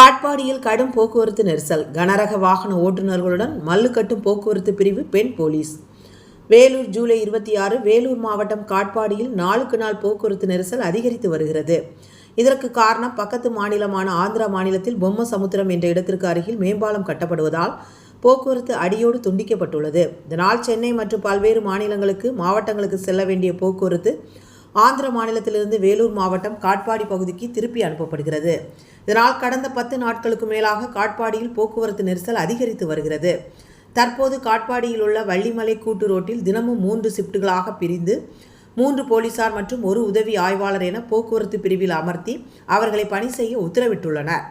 காட்பாடியில் கடும் போக்குவரத்து நெரிசல். கனரக வாகன ஓட்டுநர்களுடன் மல்லுக்கட்டும் போக்குவரத்து பிரிவு பெண் போலீஸ். வேலூர் ஜூலை இருபத்தி ஆறு வேலூர் மாவட்டம் காட்பாடியில் நாளுக்கு நாள் போக்குவரத்து நெரிசல் அதிகரித்து வருகிறது. இதற்கு காரணம் பக்கத்து மாநிலமான ஆந்திரா மாநிலத்தில் பொம்ம சமுத்திரம் என்ற இடத்திற்கு அருகில் மேம்பாலம் கட்டப்படுவதால் போக்குவரத்து அடியோடு துண்டிக்கப்பட்டுள்ளது. இதனால் சென்னை மற்றும் பல்வேறு மாநிலங்களுக்கு மாவட்டங்களுக்கு செல்ல வேண்டிய போக்குவரத்து ஆந்திர மாநிலத்திலிருந்து வேலூர் மாவட்டம் காட்பாடி பகுதிக்கு திருப்பி அனுப்பப்படுகிறது. இதனால் கடந்த பத்து நாட்களுக்கு மேலாக காட்பாடியில் போக்குவரத்து நெரிசல் அதிகரித்து வருகிறது. தற்போது காட்பாடியில் உள்ள வள்ளிமலை கூட்டு ரோட்டில் தினமும் மூன்று ஷிப்டுகளாக பிரிந்து மூன்று போலீசார் மற்றும் ஒரு உதவி ஆய்வாளர் என போக்குவரத்து பிரிவில் அமர்த்தி அவர்களை பணி செய்ய உத்தரவிட்டுள்ளனர்.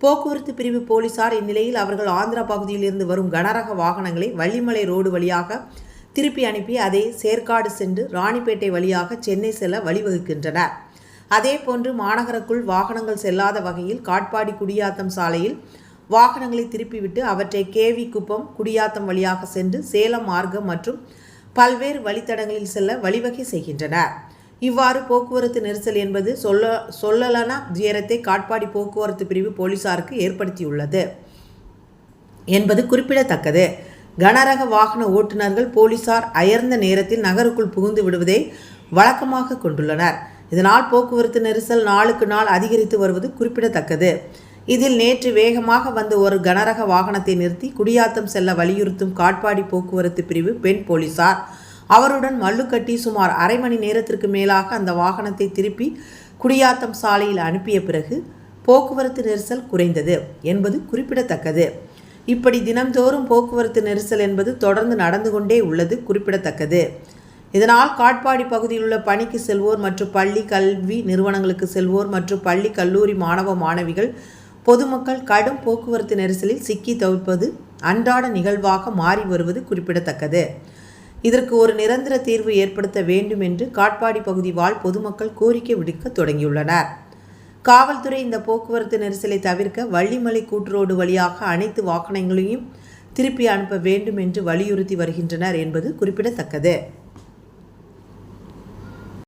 போக்குவரத்து பிரிவு போலீசார் இந்நிலையில் அவர்கள் ஆந்திரா பகுதியிலிருந்து வரும் கனரக வாகனங்களை வள்ளிமலை ரோடு வழியாக திருப்பி அனுப்பி அதை சேர்க்காடு சென்று ராணிப்பேட்டை வழியாக சென்னை செல்ல வழிவகுக்கின்றனர். அதேபோன்று மாநகரக்குள் வாகனங்கள் செல்லாத வகையில் காட்பாடி குடியாத்தம் சாலையில் வாகனங்களை திருப்பிவிட்டு அவற்றை கேவி குப்பம் குடியாத்தம் வழியாக சென்று சேலம் மார்க்கம் மற்றும் பல்வேறு வழித்தடங்களில் செல்ல வழிவகை செய்கின்றனர். இவ்வாறு போக்குவரத்து நெரிசல் என்பது சொல்ல சொல்லலன துயரத்தை காட்பாடி போக்குவரத்து பிரிவு போலீசாருக்கு ஏற்படுத்தியுள்ளது என்பது குறிப்பிடத்தக்கது. கனரக வாகன ஓட்டுநர்கள் போலீசார் அயர்ந்த நேரத்தில் நகருக்குள் புகுந்து விடுவதை வழக்கமாக கொண்டுள்ளனர். இதனால் போக்குவரத்து நெரிசல் நாளுக்கு நாள் அதிகரித்து வருவது குறிப்பிடத்தக்கது. இதில் நேற்று வேகமாக வந்த ஒரு கனரக வாகனத்தை நிறுத்தி குடியாத்தம் செல்ல வலியுறுத்தும் காட்பாடி போக்குவரத்து பிரிவு பெண் போலீசார். அவருடன் மல்லுக்கட்டி சுமார் அரை மணி நேரத்திற்கு மேலாக அந்த வாகனத்தை திருப்பி குடியாத்தம் சாலையில் அனுப்பிய பிறகு போக்குவரத்து நெரிசல் குறைந்தது என்பது குறிப்பிடத்தக்கது. இப்படி தினம்தோறும் போக்குவரத்து நெரிசல் என்பது தொடர்ந்து நடந்து கொண்டே உள்ளது குறிப்பிடத்தக்கது. இதனால் காட்பாடி பகுதியில் உள்ள பணிக்கு செல்வோர் மற்றும் பள்ளி கல்வி நிறுவனங்களுக்கு செல்வோர் மற்றும் பள்ளி கல்லூரி மாணவ மாணவிகள் பொதுமக்கள் கடும் போக்குவரத்து நெரிசலில் சிக்கி தவிர்ப்பது அன்றாட நிகழ்வாக மாறி வருவது குறிப்பிடத்தக்கது. இதற்கு ஒரு நிரந்தர தீர்வு ஏற்படுத்த வேண்டும் என்று காட்பாடி பகுதி வாழ் பொதுமக்கள் கோரிக்கை விடுக்க தொடங்கியுள்ளனர். காவல்துறை இந்த போக்குவரத்து நெரிசலை தவிர்க்க வள்ளிமலை கூட்டுரோடு வழியாக அனைத்து வாகனங்களையும் திருப்பி அனுப்ப வேண்டும் என்று வலியுறுத்தி வருகின்றனர் என்பது குறிப்பிடத்தக்கது.